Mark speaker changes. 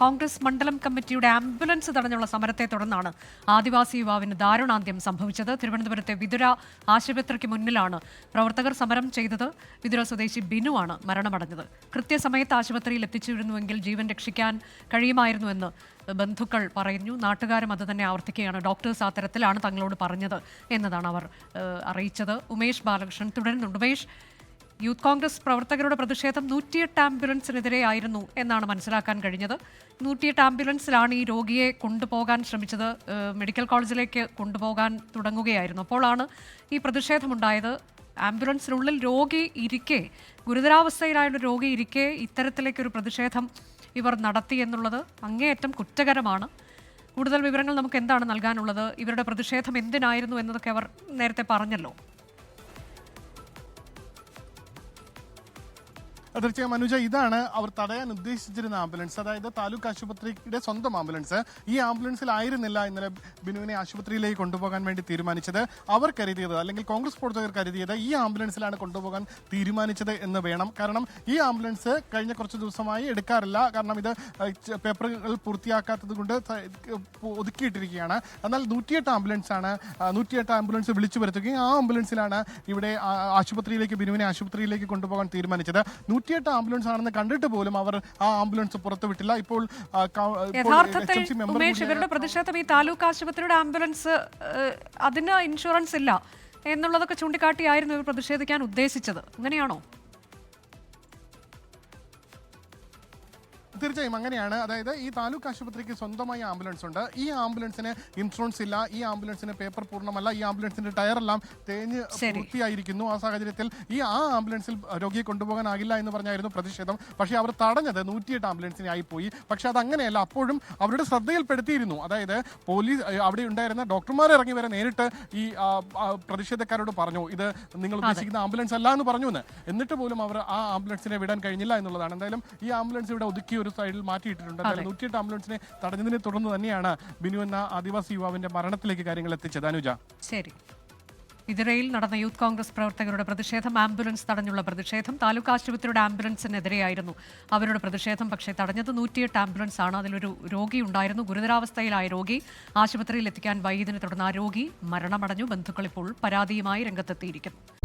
Speaker 1: കോൺഗ്രസ് മണ്ഡലം കമ്മിറ്റിയുടെ ആംബുലൻസ് തടഞ്ഞുള്ള സമരത്തെ തുടർന്നാണ് ആദിവാസി യുവാവിന് ദാരുണാന്ത്യം സംഭവിച്ചത്. തിരുവനന്തപുരത്തെ വിതുര ആശുപത്രിക്ക് മുന്നിലാണ് പ്രവർത്തകർ സമരം ചെയ്തത്. വിതുര സ്വദേശി ബിനുവാണ് മരണമടഞ്ഞത്. കൃത്യസമയത്ത് ആശുപത്രിയിൽ എത്തിച്ചിരുന്നുവെങ്കിൽ ജീവൻ രക്ഷിക്കാൻ കഴിയുമായിരുന്നുവെന്ന് ബന്ധുക്കൾ പറഞ്ഞു നാട്ടുകാരും അത് തന്നെ ആവർത്തിക്കുകയാണ്. ഡോക്ടേഴ്സ് ആ തരത്തിലാണ് തങ്ങളോട് പറഞ്ഞത് എന്നതാണ് അവർ അറിയിച്ചത്. ഉമേഷ് ബാലകൃഷ്ണൻ തുടരുന്നുണ്ട്. ഉമേഷ് യൂത്ത് കോൺഗ്രസ് പ്രവർത്തകരുടെ പ്രതിഷേധം നൂറ്റിയെട്ട് ആംബുലൻസിനെതിരെയായിരുന്നു എന്നാണ് മനസ്സിലാക്കാൻ കഴിഞ്ഞത്. നൂറ്റിയെട്ട് ആംബുലൻസിലാണ് ഈ രോഗിയെ കൊണ്ടുപോകാൻ ശ്രമിച്ചത് മെഡിക്കൽ കോളേജിലേക്ക് കൊണ്ടുപോകാൻ തുടങ്ങുകയായിരുന്നു. അപ്പോഴാണ് ഈ പ്രതിഷേധമുണ്ടായത്. ആംബുലൻസിനുള്ളിൽ രോഗി ഇരിക്കെ ഗുരുതരാവസ്ഥയിലായുള്ള രോഗി ഇരിക്കെ ഇത്തരത്തിലേക്കൊരു പ്രതിഷേധം ഇവർ നടത്തി എന്നുള്ളത് അങ്ങേയറ്റം കുറ്റകരമാണ്. കൂടുതൽ വിവരങ്ങൾ നമുക്ക് എന്താണ് നൽകാനുള്ളത്? ഇവരുടെ പ്രതിഷേധം എന്തിനായിരുന്നു എന്നതൊക്കെ അവർ നേരത്തെ പറഞ്ഞല്ലോ.
Speaker 2: തീർച്ചയായും മനുജ ഇതാണ് അവർ തടയാൻ ഉദ്ദേശിച്ചിരുന്ന ആംബുലൻസ്. അതായത് താലൂക്ക് ആശുപത്രിയുടെ സ്വന്തം ആംബുലൻസ്. ഈ ആംബുലൻസിൽ ആയിരുന്നില്ല ഇന്നലെ ബിനുവിനെ ആശുപത്രിയിലേക്ക് കൊണ്ടുപോകാൻ വേണ്ടി തീരുമാനിച്ചത്. അവർ കരുതിയത് അല്ലെങ്കിൽ കോൺഗ്രസ് പ്രവർത്തകർ കരുതിയത് ഈ ആംബുലൻസിലാണ് കൊണ്ടുപോകാൻ തീരുമാനിച്ചത് എന്ന് വേണം. കാരണം ഈ ആംബുലൻസ് കഴിഞ്ഞ കുറച്ച് ദിവസമായി എടുക്കാറില്ല. കാരണം ഇത് പേപ്പറുകൾ പൂർത്തിയാക്കാത്തത് കൊണ്ട് ഒതുക്കിയിട്ടിരിക്കുകയാണ്. എന്നാൽ നൂറ്റിയെട്ട് ആണ് നൂറ്റിയെട്ട് ആംബുലൻസ് വിളിച്ചു വരുത്തുകയും ആ ആംബുലൻസിലാണ് ഇവിടെ ആശുപത്രിയിലേക്ക് ബിനുവിനെ ആശുപത്രിയിലേക്ക് കൊണ്ടുപോകാൻ തീരുമാനിച്ചത്. നൂറ്റിയെട്ട് ആംബുലൻസ് ആണെന്ന് കണ്ടിട്ട് പോലും അവർ ആ ആംബുലൻസ് പുറത്തുവിട്ടില്ല വിട്ടില്ല. ഇപ്പോൾ
Speaker 1: യഥാർത്ഥത്തിൽ ഉമേഷ് ഇവരുടെ പ്രതിഷേധം ഈ താലൂക്ക് ആശുപത്രിയുടെ ആംബുലൻസ് അതിന് ഇൻഷുറൻസ് ഇല്ല എന്നുള്ളതൊക്കെ ചൂണ്ടിക്കാട്ടിയായിരുന്നു ഇവർ പ്രതിഷേധിക്കാൻ ഉദ്ദേശിച്ചത്. അങ്ങനെയാണോ?
Speaker 2: തീർച്ചയായും അങ്ങനെയാണ്. അതായത് ഈ താലൂക്ക് ആശുപത്രിക്ക് സ്വന്തമായി ആംബുലൻസ് ഉണ്ട്. ഈ ആംബുലൻസിന് ഇൻഷുറൻസ് ഇല്ല. ഈ ആംബുലൻസിന് പേപ്പർ പൂർണമല്ല. ഈ ആംബുലൻസിന്റെ ടയർ എല്ലാം തേഞ്ഞ്. പൂർത്തിയായിരിക്കുന്നു. ആ സാഹചര്യത്തിൽ ഈ ആ ആംബുലൻസിൽ രോഗിയെ കൊണ്ടുപോകാനാകില്ല എന്ന് പറഞ്ഞായിരുന്നു പ്രതിഷേധം. പക്ഷേ അവർ തടഞ്ഞത് നൂറ്റിയെട്ട് ആംബുലൻസിനെ ആയിപ്പോയി. പക്ഷേ അത് അങ്ങനെയല്ല അപ്പോഴും അവരുടെ ശ്രദ്ധയിൽപ്പെടുത്തിയിരുന്നു. അതായത് പോലീസ് അവിടെ ഉണ്ടായിരുന്ന ഡോക്ടർമാർ ഇറങ്ങി വരെ നേരിട്ട് ഈ പ്രതിഷേധക്കാരോട് പറഞ്ഞു ഇത് നിങ്ങൾ ഉദ്ദേശിക്കുന്ന ആംബുലൻസ് അല്ല എന്ന് പറഞ്ഞു എന്ന് എന്നിട്ട് പോലും അവർ ആ ആംബുലൻസിനെ വിടാൻ കഴിഞ്ഞില്ല എന്നുള്ളതാണ്. എന്തായാലും ഈ ആംബുലൻസ് ഇവിടെ ഒതുക്കി ഒരു സൈഡിൽ മാറ്റിയിട്ടിട്ടുണ്ട്. നൂറ്റിയെട്ട് ആംബുലൻസിനെ തടഞ്ഞതിനെ തുടർന്ന് തന്നെയാണ് ബിനു എന്ന ആദിവാസി യുവാവിന്റെ മരണത്തിലേക്ക് കാര്യങ്ങൾ എത്തിച്ചത്. അനുജ.
Speaker 1: ശരി. ഇതിരയിൽ നടന്ന യൂത്ത് കോൺഗ്രസ് പ്രവർത്തകരുടെ പ്രതിഷേധം ആംബുലൻസ് തടഞ്ഞുള്ള പ്രതിഷേധം താലൂക്ക് ആശുപത്രിയുടെ ആംബുലൻസിനെതിരെയായിരുന്നു അവരുടെ പ്രതിഷേധം. പക്ഷേ തടഞ്ഞത് നൂറ്റിയെട്ട് ആംബുലൻസ് ആണ്. അതിലൊരു രോഗി ഉണ്ടായിരുന്നു. ഗുരുതരാവസ്ഥയിലായ രോഗി ആശുപത്രിയിൽ എത്തിക്കാൻ വൈകിയതിനെ തുടർന്ന് ആ രോഗി മരണമടഞ്ഞു. ബന്ധുക്കൾ ഇപ്പോൾ പരാതിയുമായി രംഗത്തെത്തിയിരിക്കുന്നു.